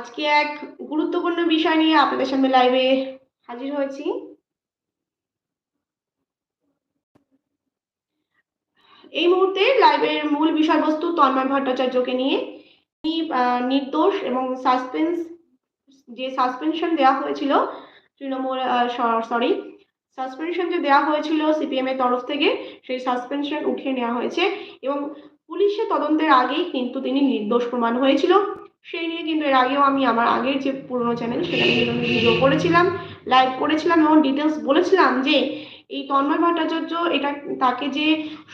আজকে এক গুরুত্বপূর্ণ বিষয় নিয়ে আপনাদের সামনে লাইভে হাজির হয়েছি। এই মুহূর্তে লাইভের মূল বিষয়বস্তু তন্ময় ভট্টাচার্যকে নিয়ে নির্দোষ এবং সাসপেন্স যে সাসপেনশন দেওয়া হয়েছিল তৃণমূল সরি সাসপেনশন যে দেওয়া হয়েছিল সিপিএম এর তরফ থেকে, সেই সাসপেনশন উঠিয়ে নেওয়া হয়েছে এবং পুলিশের তদন্তের আগেই কিন্তু তিনি নির্দোষ প্রমাণ হয়েছিল। সেই নিয়ে কিন্তু এর আগেও আমি আমার আগের যে পুরনো চ্যানেল সেখানে কিন্তু আমি ভিডিও করেছিলাম লাইভ করেছিলাম এবং ডিটেলস বলেছিলাম যে এই তন্ময় ভট্টাচার্য এটা তাকে যে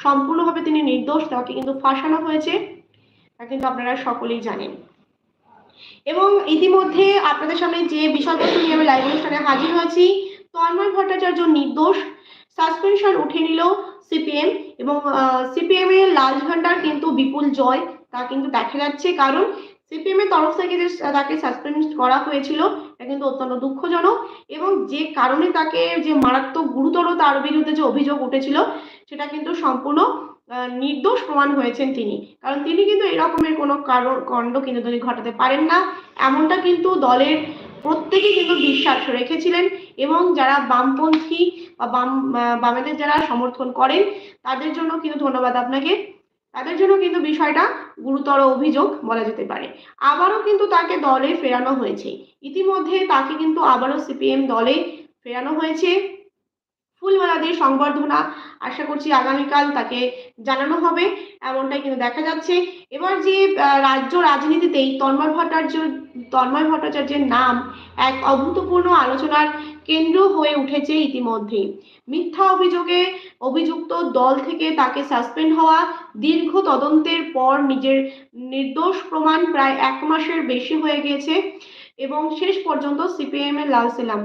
সম্পূর্ণভাবে তিনি নির্দোষ, তাকে কিন্তু ফাঁসানো হয়েছে, তা কিন্তু আপনারা সকলেই জানেন। এবং ইতিমধ্যে আপনাদের সামনে যে বিষয়বস্তু নিয়ে আমি লাইভ অনুষ্ঠানে হাজির হয়েছি, তন্ময় ভট্টাচার্য নির্দোষ সাসপেনশন উঠে নিল সিপিএম এবং সিপিএম এর লাল ঝান্ডার কিন্তু বিপুল জয়, তা কিন্তু দেখা যাচ্ছে। কারণ সিপিএম এর তরফ থেকে যে তাকে সাসপেন্ড করা হয়েছিল, এটা কিন্তু অত্যন্ত দুঃখজনক এবং যে কারণে তাকে যে মারাত্মক গুরুতর তার বিরুদ্ধে যে অভিযোগ উঠেছিল, সেটা কিন্তু সম্পূর্ণ নির্দোষ প্রমাণ হয়েছেন তিনি। কারণ তিনি কিন্তু এরকমের কোনো কারণ, কাণ্ড কিন্তু তিনি ঘটাতে পারেন না। এমনটা কিন্তু দলের প্রত্যেকেই কিন্তু বিশ্বাস রেখেছিলেন এবং যারা বামপন্থী বা বাম বামেদের যারা সমর্থন করেন, তাদের জন্য কিন্তু ধন্যবাদ আপনাকে। তাদের জন্য কিন্তু বিষয়টা গুরুতর অভিযোগ বলা যেতে পারে। আবারও কিন্তু তাকে দলে ফেরানো হয়েছে। ইতিমধ্যে তাকে কিন্তু আবারও সিপিএম দলে ফেরানো হয়েছে। ফুলমালা দিয়ে সংবর্ধনা আশা করছি আগামীকাল তাকে জানানো হবে। এমনটাই কিন্তু দেখা যাচ্ছে। এবার যে রাজ্য রাজনীতিতেই তন্ময় ভট্টাচার্য, তন্ময় ভট্টাচার্যের নাম এক অভূতপূর্ণ আলোচনার কেন্দ্র হয়ে উঠেছে ইতিমধ্যেই। মিথ্যা অভিযোগে অভিযুক্ত দল থেকে তাকে সাসপেন্ড হওয়া দীর্ঘ তদন্তের পর নিজের নির্দোষ প্রমাণ প্রায় এক মাসের বেশি হয়ে গিয়েছে এবং শেষ পর্যন্ত সিপিএম এর লাল সেলাম।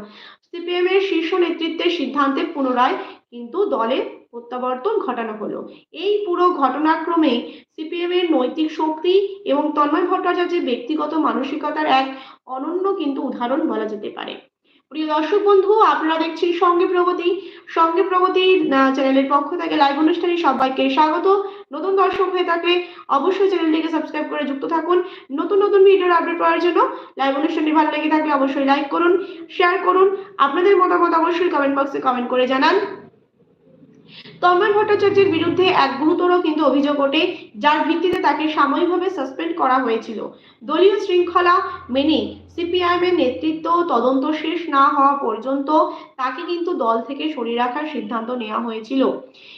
সিপিএম এর শীর্ষ নেতৃত্বের সিদ্ধান্তে পুনরায় কিন্তু দলে প্রত্যাবর্তন ঘটানো হলো। এই পুরো ঘটনাক্রমে সিপিএম এর নৈতিক শক্তি এবং তন্ময় ভট্টাচার্যের ব্যক্তিগত মানসিকতার এক অনন্য কিন্তু উদাহরণ বলা যেতে পারে। প্রিয় দর্শক বন্ধু, আপনারা দেখছেন সঙ্গে প্রগতি। সঙ্গে প্রগতি চ্যানেলের পক্ষ থেকে লাইভ অনুষ্ঠানে সবাইকে স্বাগত। নতুন দর্শক হয়ে থাকলে অবশ্যই চ্যানেলটিকে সাবস্ক্রাইব করে যুক্ত থাকুন। নতুন নতুন ভিডিওর আপডেট পাওয়ার জন্য লাইভ অনুষ্ঠানটি ভালো লেগে থাকলে অবশ্যই লাইক করুন শেয়ার করুন। আপনাদের মতামত অবশ্যই কমেন্ট বক্সে কমেন্ট করে জানান। তন্ময় ভট্টাচার্যের বিরুদ্ধে এক গুরুতর কিন্তু অভিযোগ ওঠে, যার ভিত্তিতে তাকে সাময়িকভাবে সাসপেন্ড করা হয়েছিল। দলীয় শৃঙ্খলা মেনে সিপিআইএম এর নেতৃত্ব তদন্ত শেষ না হওয়া পর্যন্ত তাকে কিন্তু দল থেকে সরিয়ে রাখার সিদ্ধান্ত নেওয়া হয়েছিল।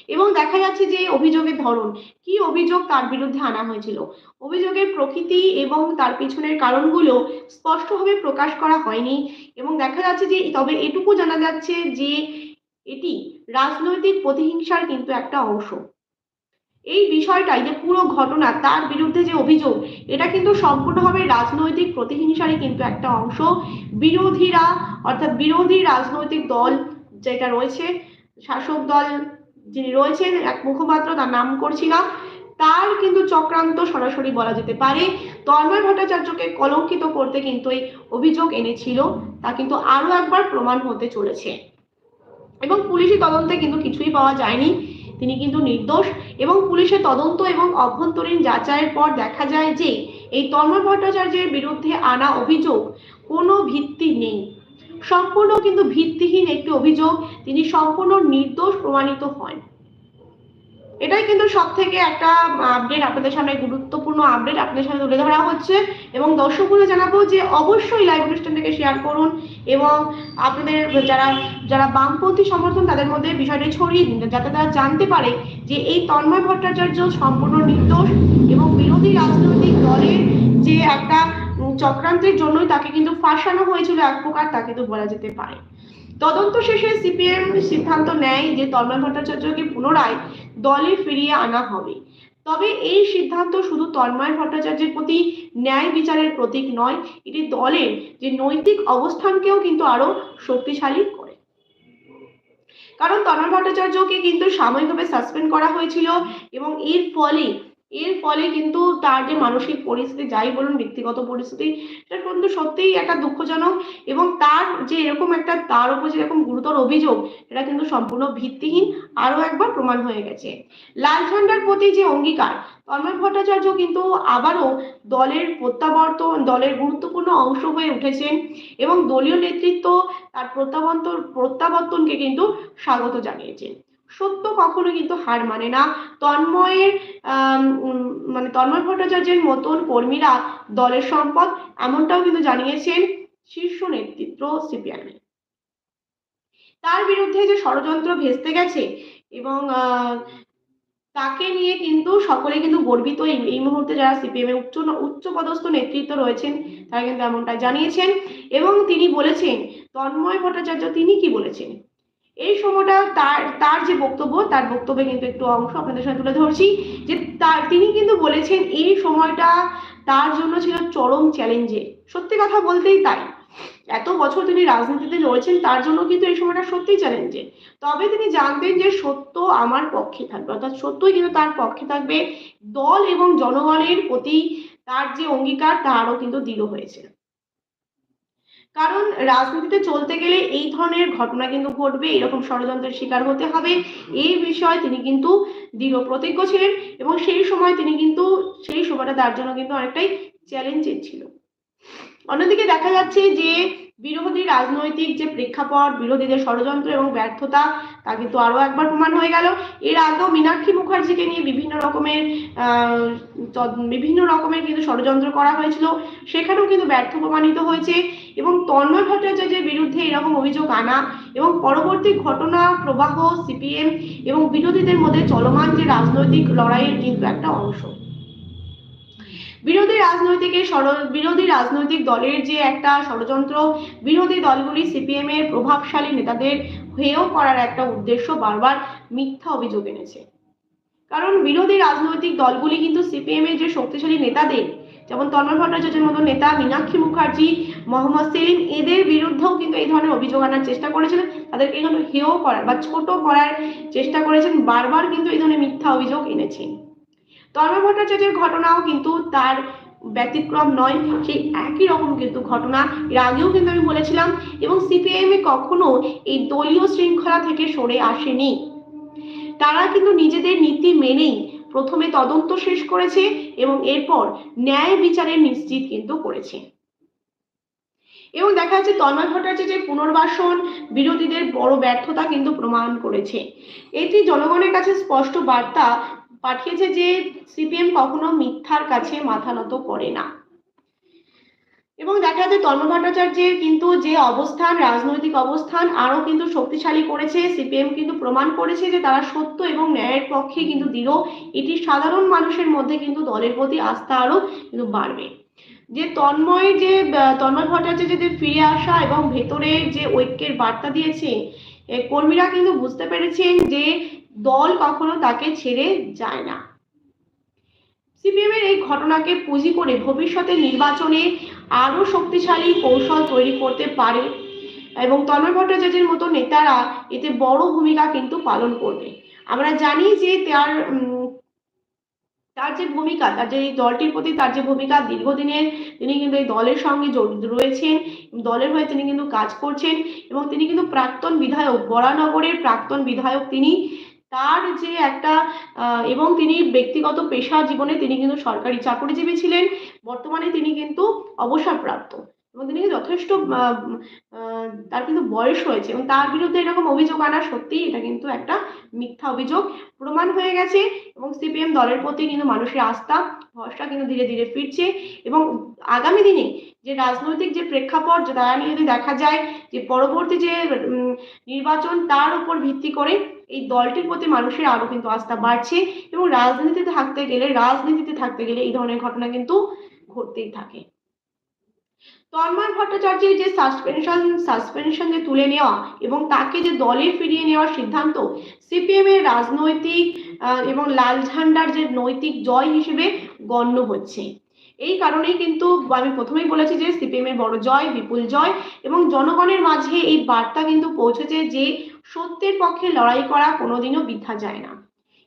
এবং দেখা যাচ্ছে যে অভিযোগের ধরন, কি অভিযোগ তার বিরুদ্ধে আনা হয়েছিল? অভিযোগের প্রকৃতি এবং তার পিছনের কারণগুলো স্পষ্টভাবে প্রকাশ করা হয়নি এবং দেখা যাচ্ছে যে তবে এটুকু জানা যাচ্ছে যে এটি রাজনৈতিক প্রতিহিংসার কিন্তু একটা অংশ। এই বিষয়টাই যে পুরো ঘটনা তার বিরুদ্ধে যে অভিযোগ, এটা কিন্তু সম্পূর্ণভাবে রাজনৈতিক প্রতিহিংসারই কিন্তু একটা অংশ। বিরোধীরা, অর্থাৎ বিরোধী রাজনৈতিক দল যেটা রয়েছে, শাসক দল যিনি রয়েছেন, এক মুখপাত্র তার নাম করছি না, তার কিন্তু চক্রান্ত সরাসরি বলা যেতে পারে। তন্ময় ভট্টাচার্যকে কলঙ্কিত করতে কিন্তু এই অভিযোগ এনেছিল। তা কিন্তু আরও একবার প্রমাণ হতে চলেছে। এবং পুলিশি তদন্তে কিন্তু কিছুই পাওয়া যায়নি। তিনি কিন্তু নির্দোষ এবং পুলিশের তদন্ত এবং অভ্যন্তরীণ যাচাইয়ের পর দেখা যায় যে এই তন্ময় ভট্টাচার্যের বিরুদ্ধে আনা অভিযোগ কোনো ভিত্তি নেই। সম্পূর্ণ কিন্তু ভিত্তিহীন একটি অভিযোগ। তিনি সম্পূর্ণ নির্দোষ প্রমাণিত হন। এটাই কিন্তু সব থেকে একটা আপডেট আপনাদের সামনে, গুরুত্বপূর্ণ আপডেট আপনাদের সামনে তুলে ধরা হচ্ছে। এবং দর্শকগুলো জানাব যে অবশ্যই লাইভ অনুষ্ঠানটাকে শেয়ার করুন এবং আপনাদের যারা যারা বামপন্থী সমর্থন, তাদের মধ্যে বিষয়টি ছড়িয়ে দিন, যাতে তারা জানতে পারে যে এই তন্ময় ভট্টাচার্য সম্পূর্ণ নির্দোষ এবং বিরোধী রাজনৈতিক দলের যে একটা চক্রান্তের জন্যই তাকে কিন্তু ফাঁসানো হয়েছিল, এক প্রকার তা কিন্তু বলা যেতে পারে। তদন্ত শেষে সিপিএম সিদ্ধান্ত নেয় যে তন্ময় ভট্টাচার্যকে পুনরায় দলে ফিরিয়ে আনা হবে। তবে এই সিদ্ধান্ত শুধু তন্ময় ভট্টাচার্যের প্রতি ন্যায় বিচারের প্রতীক নয়, এটি দলের যে নৈতিক অবস্থানকেও কিন্তু আরও শক্তিশালী করে। কারণ তন্ময় ভট্টাচার্যকে কিন্তু সাময়িকভাবে সাসপেন্ড করা হয়েছিল এবং এর ফলে এর ফলে কিন্তু তার যে মানসিক পরিস্থিতি, যাই বলুন ব্যক্তিগত পরিস্থিতি, সেটা কিন্তু সত্যিই একটা দুঃখজনক এবং তার যে এরকম একটা, তার উপর যে এরকম গুরুতর অভিযোগ এটা কিন্তু সম্পূর্ণ ভিত্তিহীন আরও একবার প্রমাণ হয়ে গেছে। লাল ঝান্ডার প্রতি যে অঙ্গীকার, তন্ময় ভট্টাচার্য কিন্তু আবারও দলের প্রত্যাবর্তন, দলের গুরুত্বপূর্ণ অংশ হয়ে উঠেছেন এবং দলীয় নেতৃত্ব তার প্রত্যাবর্তন, প্রত্যাবর্তনকে কিন্তু স্বাগত জানিয়েছেন। সত্য কখনো কিন্তু হার মানে না। তন্ময়ের মানে তন্ময় ভট্টাচার্যের মতন কর্মীরা দলের সম্পদ এমনটাও কিন্তু জানিয়েছেন শীর্ষ নেতৃত্ব সিপিআইএম তার বিরুদ্ধে যে ষড়যন্ত্র ভেস্তে গেছে এবং তাকে নিয়ে কিন্তু সকলে কিন্তু গর্বিত এই মুহূর্তে যারা সিপিএম এর উচ্চ উচ্চ পদস্থ নেতৃত্ব রয়েছেন, তারা কিন্তু এমনটা জানিয়েছেন। এবং তিনি বলেছেন, তন্ময় ভট্টাচার্য তিনি কি বলেছেন? এই সময়টা তার তার যে বক্তব্য, তার বক্তব্যে কিন্তু একটু অংশ আপনাদের সাথে তুলে ধরছি, যে তার, তিনি কিন্তু বলেছেন এই সময়টা তার জন্য ছিল চরম চ্যালেঞ্জে। সত্যি কথা বলতেই তাই। এত বছর তিনি রাজনীতিতে লড়েছেন, তার জন্য কিন্তু এই সময়টা সত্যিই চ্যালেঞ্জে। তবে তিনি জানতেন যে সত্য আমার পক্ষে থাকবে, অর্থাৎ সত্যই কিন্তু তার পক্ষে থাকবে, দল এবং জনগণের প্রতি তার যে অঙ্গীকার তারও কিন্তু দৃঢ় হয়েছে। কারণ রাজনীতিতে চলতে গেলে এই ধরনের ঘটনা কিন্তু ঘটবে, এরকম ষড়যন্ত্রের শিকার হতে হবে। এই বিষয়ে তিনি কিন্তু দৃঢ় প্রতিজ্ঞ ছিলেন এবং সেই সময় তিনি কিন্তু, সেই সময়টা তার জন্য কিন্তু অনেকটাই চ্যালেঞ্জের ছিল। অন্যদিকে দেখা যাচ্ছে যে বিরোধী রাজনৈতিক যে প্রেক্ষাপট, বিরোধীদের ষড়যন্ত্র এবং ব্যর্থতা, তা কিন্তু আরও একবার প্রমাণ হয়ে গেল। এর আগেও মীনাক্ষী মুখার্জিকে নিয়ে বিভিন্ন রকমের বিভিন্ন রকমের কিন্তু ষড়যন্ত্র করা হয়েছিল। সেখানেও কিন্তু ব্যর্থ প্রমাণিত হয়েছে। এবং তন্ময় ভট্টাচার্যের বিরুদ্ধে এরকম অভিযোগ আনা এবং পরবর্তী ঘটনা, প্রবাহ, সিপিএম এবং বিরোধীদের মধ্যে চলমান যে রাজনৈতিক লড়াইয়ের কিন্তু একটা অংশ। বিরোধী রাজনৈতিক বিরোধী রাজনৈতিক দলের যে একটা ষড়যন্ত্র, বিরোধী দলগুলি সিপিএম এর প্রভাবশালী নেতাদের হেয় করার একটা উদ্দেশ্য বারবার মিথ্যা অভিযোগ এনেছে। কারণ বিরোধী রাজনৈতিক দলগুলি কিন্তু সিপিএম এর যে শক্তিশালী নেতাদের যেমন তন্ময় ভট্টাচার্যের মতো নেতা মীনাক্ষী মুখার্জি, মোহাম্মদ সেলিম, এদের বিরুদ্ধেও কিন্তু এই ধরনের অভিযোগ আনার চেষ্টা করেছিলেন। তাদেরকে কিন্তু হেয় করার বা ছোট করার চেষ্টা করেছেন। বারবার কিন্তু এই ধরনের মিথ্যা অভিযোগ এনেছেন। তন্ময় ভট্টাচার্যের ঘটনাও কিন্তু তার ব্যতিক্রম নয়, সেই একই রকম কিন্তু ঘটনা। এর আগেও কিন্তু আমি বলেছিলাম, এবং সিপিআইএম এ কখনো এই দলীয় শৃঙ্খলা থেকে সরে আসেনি। তারা কিন্তু নিজেদের নীতি মেনেই প্রথমে তদন্ত শেষ করেছে এবং এরপর ন্যায় বিচারের নিশ্চিত কিন্তু করেছে। এবং দেখা যাচ্ছে তন্ময় যে পুনর্বাসন বিরোধীদের বড় ব্যর্থতা কিন্তু প্রমাণ করেছে। এটি জনগণের কাছে স্পষ্ট বার্তা পাঠিয়েছে যে সিপিএম কখনো মিথ্যার কাছে মাথা নত করে না। এবং দেখা যাচ্ছে তন্ময় ভট্টাচার্যের কিন্তু যে অবস্থান, রাজনৈতিক অবস্থান আরও কিন্তু শক্তিশালী করেছে। সিপিএম কিন্তু প্রমাণ করেছে যে তারা সত্য এবং ন্যায়ের পক্ষে কিন্তু দৃঢ়। এটি সাধারণ মানুষের মধ্যে কিন্তু দলের প্রতি আস্থা আরও কিন্তু বাড়বে। যে তন্ময় যে তন্ময় ভট্টাচার্য যে ফিরে আসা এবং ভেতরে যে ঐক্যের বার্তা দিয়েছে কর্মীরা কিন্তু বুঝতে পেরেছেন যে দল কখনো তাকে ছেড়ে যায় না। সিপিএম এর এই ঘটনাকে পুঁজি করে ভবিষ্যতে নির্বাচনে আরও শক্তিশালী কৌশল তৈরি করতে পারে। এবং তন্ময় ভট্টাচার্যের মতো নেতারা এতে বড় ভূমিকা কিন্তু পালন করবে। আমরা জানি যে তার তার যে ভূমিকা, তার যে দলটির প্রতি তার যে ভূমিকা দীর্ঘদিনের তিনি কিন্তু এই দলের সঙ্গে জড়িত রয়েছেন। দলের হয়ে তিনি কিন্তু কাজ করছেন এবং তিনি কিন্তু প্রাক্তন বিধায়ক, বরানগরের প্রাক্তন বিধায়ক তিনি তার যে একটা এবং তিনি ব্যক্তিগত পেশা জীবনে তিনি কিন্তু সরকারি চাকরিজীবী ছিলেন। বর্তমানে তিনি কিন্তু অবসরপ্রাপ্ত। এবং তিনি যথেষ্ট তার কিন্তু বয়স হয়েছে এবং তার বিরুদ্ধে এরকম অভিযোগ আনা সত্যি এটা কিন্তু একটা মিথ্যা অভিযোগ। প্রমাণ হয়ে গেছে এবং সিপিএম দলের প্রতি কিন্তু মানুষের আস্থা, ভরসা কিন্তু ধীরে ধীরে ফিরছে এবং আগামী দিনে যে রাজনৈতিক যে প্রেক্ষাপট তারা নিয়ে যদি দেখা যায় যে পরবর্তী যে নির্বাচন তার উপর ভিত্তি করে এই দলটির প্রতি মানুষের আরও কিন্তু আস্থা বাড়ছে এবং রাজনীতিতে থাকতে গেলে, রাজনীতিতে থাকতে গেলে এই ধরনের ঘটনা কিন্তু ঘটতেই থাকে। তন্ময় ভট্টাচার্যের যে সাসপেনশন সাসপেনশন যে তুলে নেওয়া এবং তাকে যে দলে ফিরিয়ে নেওয়ার সিদ্ধান্ত সিপিএম এর রাজনৈতিক এবং লাল ঝান্ডার যে নৈতিক জয় হিসেবে গণ্য হচ্ছে। এই কারণেই কিন্তু আমি প্রথমেই বলেছি যে সিপিএম এর বড় জয়, বিপুল জয় এবং জনগণের মাঝে এই বার্তা কিন্তু পৌঁছেছে যে সত্যের পক্ষে লড়াই করা কোনোদিনও বৃথা যায় না।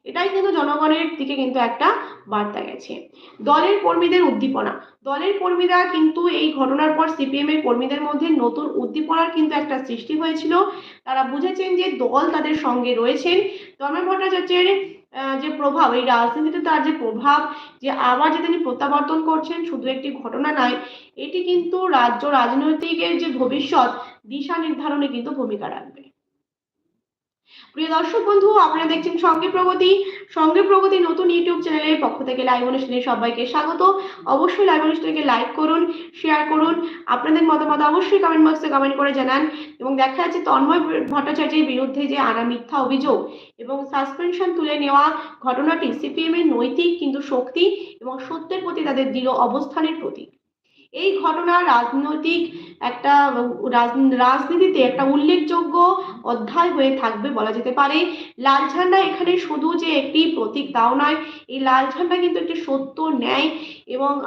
এটাই কিন্তু জনগণের দিকে কিন্তু একটা বার্তা গেছে। দলের কর্মীদের উদ্দীপনা। দলের কর্মীরা কিন্তু এই ঘটনার পর সিপিএম এর কর্মীদের মধ্যে নতুন উদ্দীপনার কিন্তু একটা সৃষ্টি হয়েছিল। তারা বুঝেছেন যে দল তাদের সঙ্গে রয়েছেন। তন্ময় ভট্টাচার্যের যে প্রভাব, এই রাজনীতিতে তার যে প্রভাব, যে আবার যে তিনি প্রত্যাবর্তন করছেন, শুধু একটি ঘটনা নয়, এটি কিন্তু রাজ্য রাজনৈতিকের যে ভবিষ্যৎ, দিশা নির্ধারণে কিন্তু ভূমিকা রাখবে। প্রিয় দর্শক বন্ধু, আপনারা দেখছেন সঙ্গে প্রগতি। সঙ্গে প্রগতি নতুন ইউটিউব চ্যানেলের পক্ষ থেকে লাইভ অনুষ্ঠানে সবাইকে স্বাগত। অবশ্যই লাইভ অনুষ্ঠানকে লাইক করুন শেয়ার করুন। আপনাদের মতামত অবশ্যই কমেন্ট বক্সে কমেন্ট করে জানান। এবং দেখা যাচ্ছে তন্ময় ভট্টাচার্যের বিরুদ্ধে যে আনা মিথ্যা অভিযোগ এবং সাসপেনশন তুলে নেওয়া ঘটনাটি সিপিএম এর নৈতিক কিন্তু শক্তি এবং সত্যের প্রতি তাদের দৃঢ় অবস্থানের প্রতীক। এই ঘটনা রাজনৈতিক একটা, রাজ- রাজনীতিতে একটা উল্লেখযোগ্য অধ্যায় হয়ে থাকবে বলা যেতে পারে। লাল ঝান্ডা এখানে শুধু যে একটি প্রতীক তাও নয়, এই লাল ঝান্ডা কিন্তু একটি সত্য, ন্যায় এবং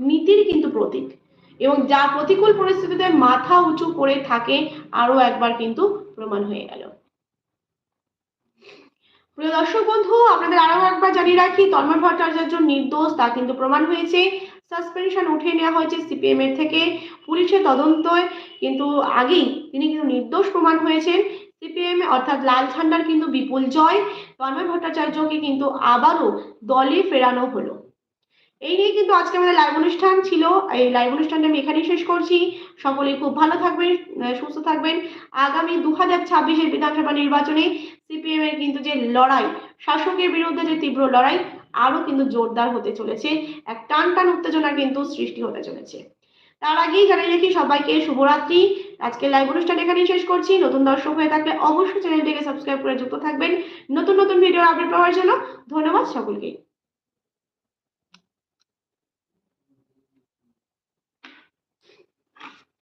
নীতির কিন্তু প্রতীক। এবং যা প্রতিকূল পরিস্থিতিতে মাথা উঁচু করে থাকে আরও একবার কিন্তু প্রমাণ হয়ে গেল। প্রিয় দর্শক বন্ধু, আপনাদের আরও একবার জানিয়ে রাখি, তন্ময় ভট্টাচার্য নির্দোষ, তা কিন্তু প্রমাণ হয়েছে। সাসপেনশন উঠিয়ে নেওয়া হয়েছে সিপিএম এর থেকে। পুলিশের তদন্তয় কিন্তু আগেই তিনি কিন্তু নির্দোষ প্রমাণ হয়েছেন। সিপিএম অর্থাৎ লাল ঝান্ডার কিন্তু বিপুল জয়, তন্ময় ভট্টাচার্যকে কিন্তু আবারও দলে ফেরানো হলো। এই নিয়ে কিন্তু আজকে আমাদের লাইভ অনুষ্ঠান ছিল। এই লাইভ অনুষ্ঠানটা আমি এখানেই শেষ করছি। সকলেই খুব ভালো থাকবেন সুস্থ থাকবেন। আগামী দু হাজার ছাব্বিশের বিধানসভা নির্বাচনে সিপিএম এর কিন্তু যে লড়াই, শাসকের বিরুদ্ধে যে তীব্র লড়াই আরও কিন্তু জোরদার হতে চলেছে। এক টান টান উত্তেজনা কিন্তু সৃষ্টি হতে চলেছে। তার আগেই জানিয়ে রাখি সবাইকে শুভরাত্রি। আজকে লাইভ অনুষ্ঠান এখানেই শেষ করছি। নতুন দর্শক হয়ে থাকলে অবশ্যই চ্যানেলটিকে সাবস্ক্রাইব করে যুক্ত থাকবেন। নতুন নতুন ভিডিও আপডেট পাওয়ার জন্য ধন্যবাদ সকলকে।